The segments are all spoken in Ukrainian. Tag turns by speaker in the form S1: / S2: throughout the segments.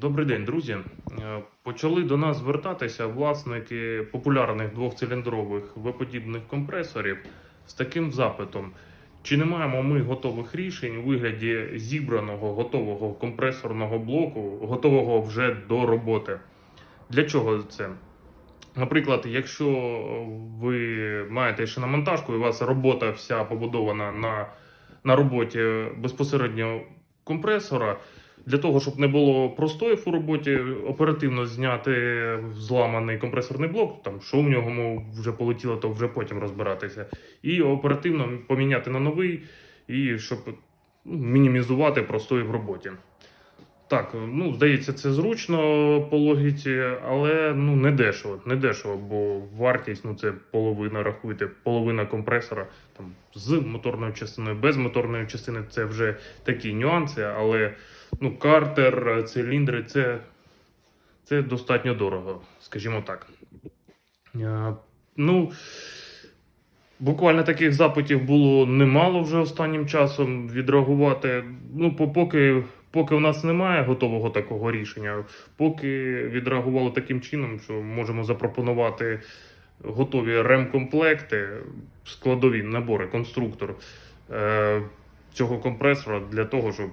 S1: Добрий день, друзі. Е, Почали до нас звертатися власники популярних двохциліндрових виподібних компресорів з таким запитом: чи не маємо ми готових рішень у вигляді зібраного готового компресорного блоку, готового вже до роботи? Для чого це? Наприклад, якщо ви маєте шиномонтажку і у вас робота вся побудована на, на роботі безпосередньо компресора, для того, щоб не було простоїв у роботі, оперативно зняти зламаний компресорний блок, там що в нього вже полетіло, то вже потім розбиратися, і оперативно поміняти на новий, і щоб ну, мінімізувати простої в роботі. Так, ну здається, це зручно по логіці, але ну не дешево, не дешево, бо вартість ну це половина, рахуйте, половина компресора там з моторною частиною, без моторної частини це вже такі нюанси, але ну, картер, циліндри це, це достатньо дорого, скажімо так. Ну, буквально таких запитів було немало вже останнім часом відреагувати. Ну, поки, поки у нас немає готового такого рішення, поки відреагували таким чином, що можемо запропонувати готові ремкомплекти, складові набори, конструктор е, цього компресора для того, щоб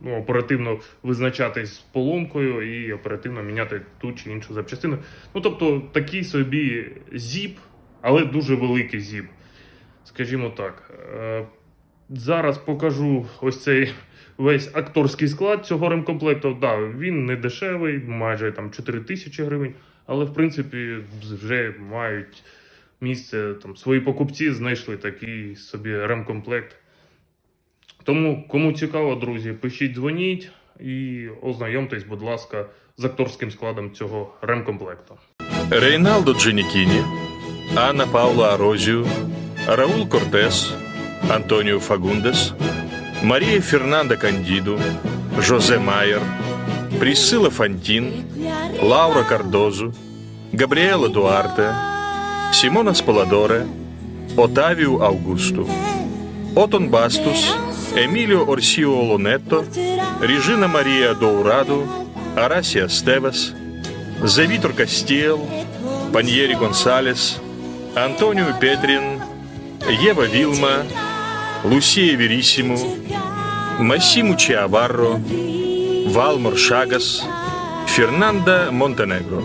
S1: ну, оперативно визначатись з поломкою і оперативно міняти ту чи іншу запчастину. Ну, тобто такий собі зіп, але дуже великий зіп. Скажімо так. Е, Зараз покажу ось цей весь акторський склад цього ремкомплекту. Да, він не дешевий, майже там 4 тисячі гривень, але в принципі вже мають місце там свої покупці знайшли такий собі ремкомплект. Тому, кому цікаво, друзі, пишіть, дзвоніть і ознайомтесь, будь ласка, з акторським складом цього ремкомплекту.
S2: Рейналдо Дженікіні, Анна Паула Арозію, Раул Кортес, Антоніо Фагундес, Марія Фернанда Кандіду, Жозе Майер, Прісила Фантін, Лаура Кардозу, Габріела Дуарте, Сімона Споладоре, Отавію Аугусту, Отон Бастус, Еміліо Орсіо Лонетто, Ріжина Марія Доураду, Арасія Стевес, Зевітор Кастіел, Паньєрі Гонсалес, Антоніо Петрін, Єва Вілма, Лусія Вірісіму, Масіму Чіаварро, Валмор Шагас, Фернанда Монтенегро.